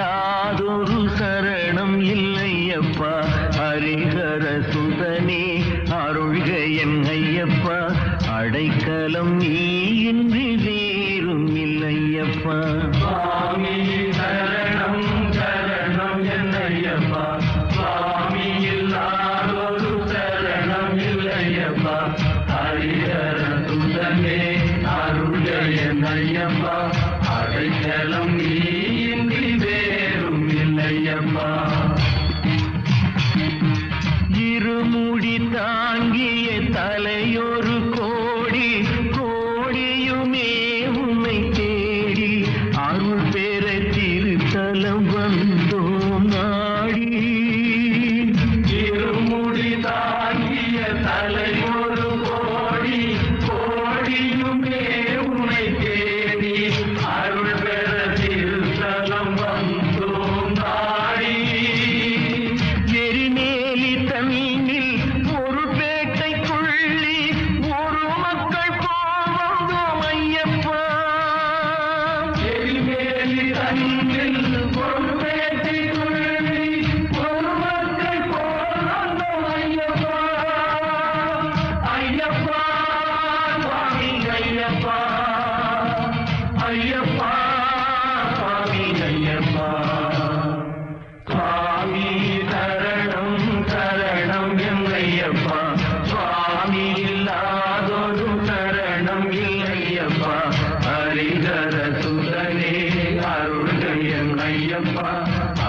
இல்லாதொரு சரணம் இல்லை அப்பா ஹரிஹர சுதனே அருள்க என் ஐயப்பா. அடைக்கலம் நீ இன்றி வேறும் இல்லையப்பா. சரணம் சரணம் அடைக்கலம் நீ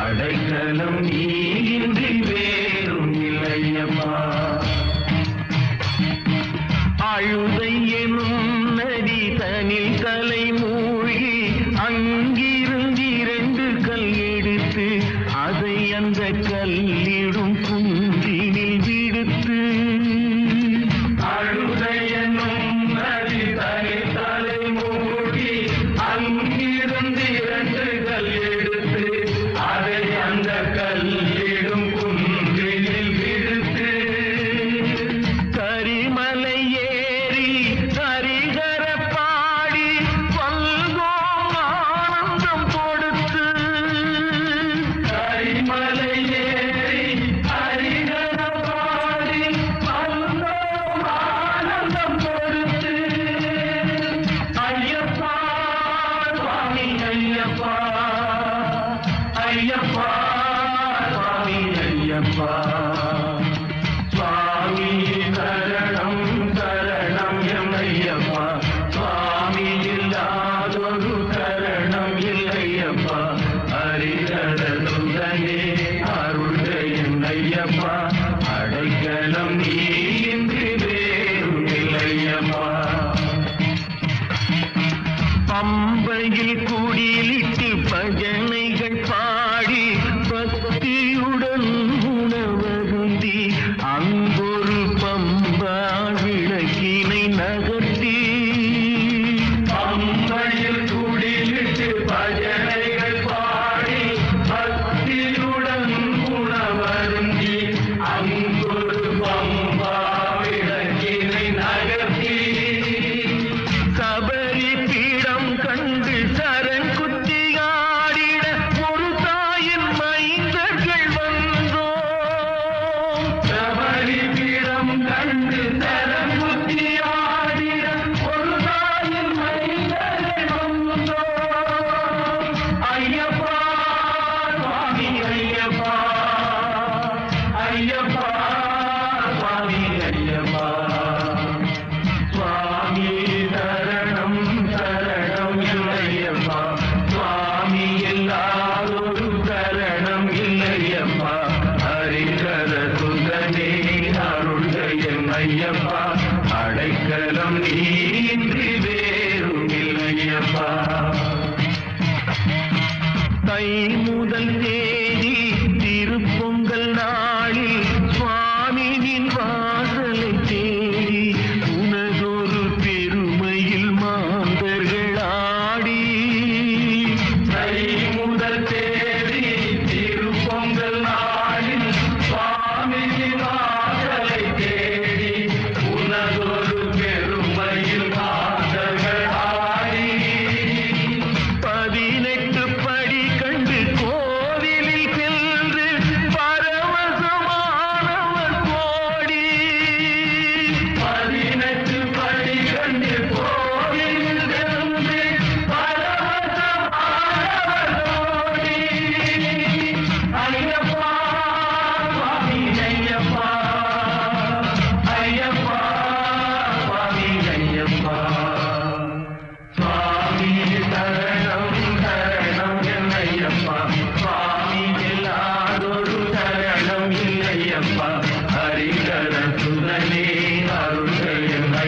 அடைக்கலம் நீங்கின்றி வேறும் இல்லையம்மா. அழுதை எனும் நதி தனில் தலை மூழ்கி அங்கிருந்திரண்டு கல் எடுத்து அதை அந்த கல்லில் Yeah. ஐயப்பா அடைக்கலம் நீ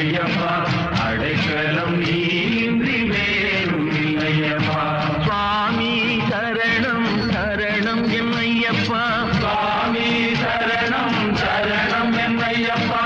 இல்லையம்மா அடைக்கலம் நீந்தி வேறும் இல்லையம்மா சுவாமி சரணம் சரணம் என்னையப்பா. சுவாமி சரணம் சரணம் என்னையப்பா.